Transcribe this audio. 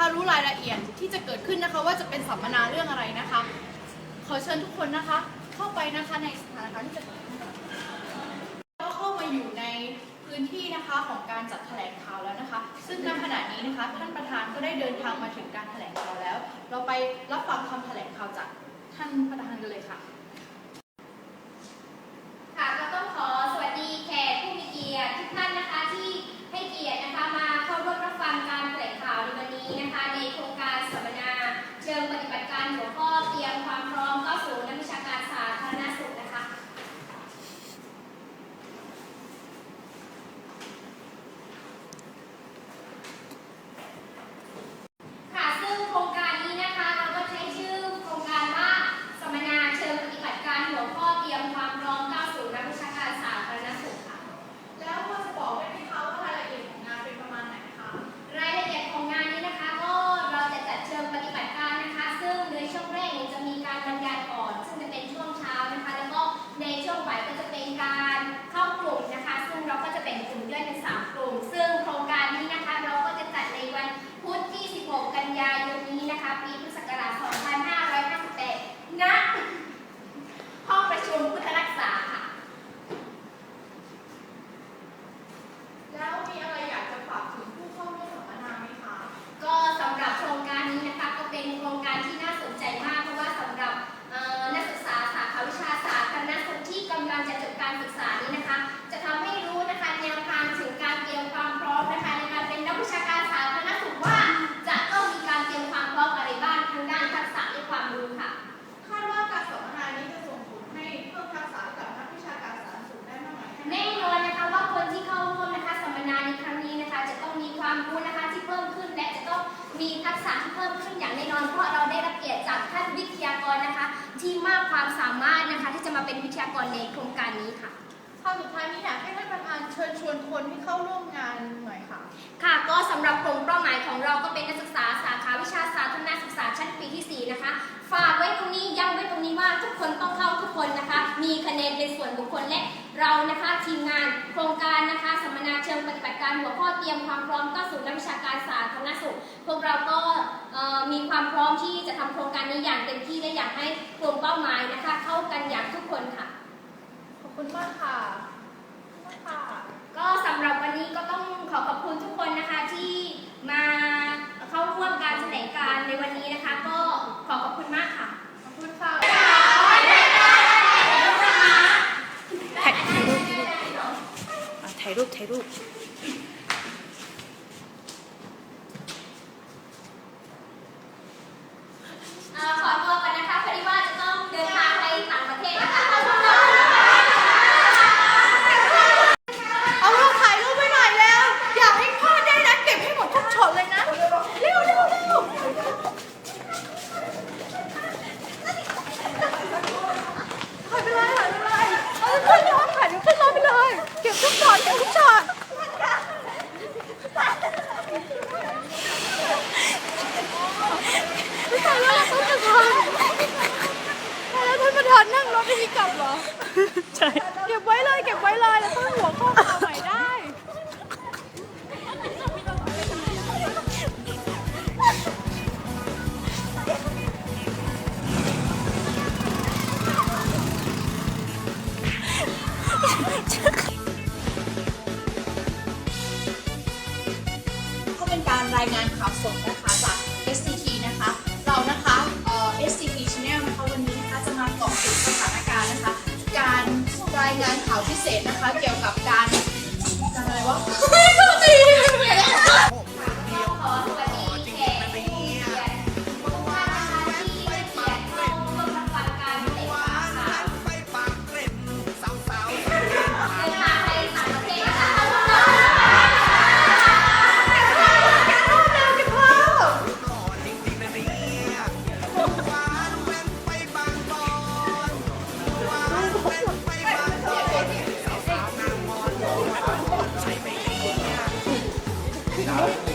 นะคะรู้รายละเอียดที่จะเกิดขึ้นนะคะ ว่าจะเป็นสัมมนาเรื่องอะไรนะคะ ขอเชิญทุกคนนะคะ เข้าไปนะคะในสถานการณ์ที่จะเกิดขึ้นก็เข้ามาอยู่ในพื้นที่นะคะของการจัดแถลงข่าวแล้วนะคะ ซึ่งณขณะนี้นะคะท่านประธานก็ได้เดินทางมาถึงการแถลงข่าวแล้ว เราไปรับฟังคำแถลงข่าวจากท่านประธานกันเลยค่ะก็ต้องขอสวัสดีแขกผู้มีเกียรติทุกท่านนะคะที่ให้เกียรตินะคะมาเข้าร่วมรับฟังการแถลงข่าวในวันนี้นะคะ ในโครงการสัมมนา เชิงปฏิบัติ การหัวข้อเตรียมความพร้อมเข้าสู่นักวิชา มีทักษะที่เพิ่มขึ้นอย่างแน่นอน เพราะเราได้รับเกียรติจากท่านวิทยากรนะคะ ที่มากความสามารถนะคะ ที่จะมาเป็นวิทยากรในโครงการนี้ค่ะคำสุดท้ายนี้อยากให้ท่านประธานเชิญชวนคนที่เข้าร่วมงานหน่อยค่ะ ค่ะก็สำหรับกลุ่มเป้าหมายของเราก็เป็นนักศึกษาสาขาวิชาสาธารณศึกษาชั้นปีที่ 4 นะคะ ฝากไว้ตรงนี้ย้ำไว้ตรงนี้ว่าทุกคนต้องเข้าทุกคนนะคะ มีคะแนนเป็นส่วนบุคคลและเรานะคะ ทีมงานโครงการ การหัวข้อเตรียมความพร้อมเข้าสู่นักวิชาการสาธารณสุข พวกเราก็เอ่อมีความพร้อมที่จะทำโครงการนี้อย่างเต็มที่และอยากให้กลุ่มเป้าหมายนะคะ เข้ากันอย่างทุกคนค่ะ ขอบคุณมากค่ะขอบคุณมากค่ะก็สำหรับวันนี้ก็ต้องขอขอบคุณทุกคนนะคะที่มาเข้าร่วมการแถลงการณ์ในวันนี้นะคะ ก็ขอขอบคุณมากค่ะ ขอบคุณค่ะถ่ายรูปถ่ายรูป เอ่อขอตัวกันนะคะพอดีว่าจะต้องเดินทางไปต่างประเทศนะคะ เอาเราถ่ายรูปไว้หน่อยแล้ว อยากให้พ่อได้นะเก็บให้หมดทุกช็อตเลยนะ เร็วเร็วเร็วเร็วถ่ายไปเลยถ่ายไปเลยเอาขึ้นรถถ่ายขึ้นรถไปเลย เก็บทุกช็อตเก็บทุกช็อตถ่ายแล้วท่านประธานถ่ายแล้วท่านประ ไม่มีกลับเหรอ ใช่ เก็บไว้เลยเก็บไว้เลยแล้วต้องหัวข้อมาใหม่ได้ ก็เป็นการรายงานข่าวสดนะคะ พิเศษนะคะ เกี่ยวกับการการอะไรวะก็ตีก็ ครับ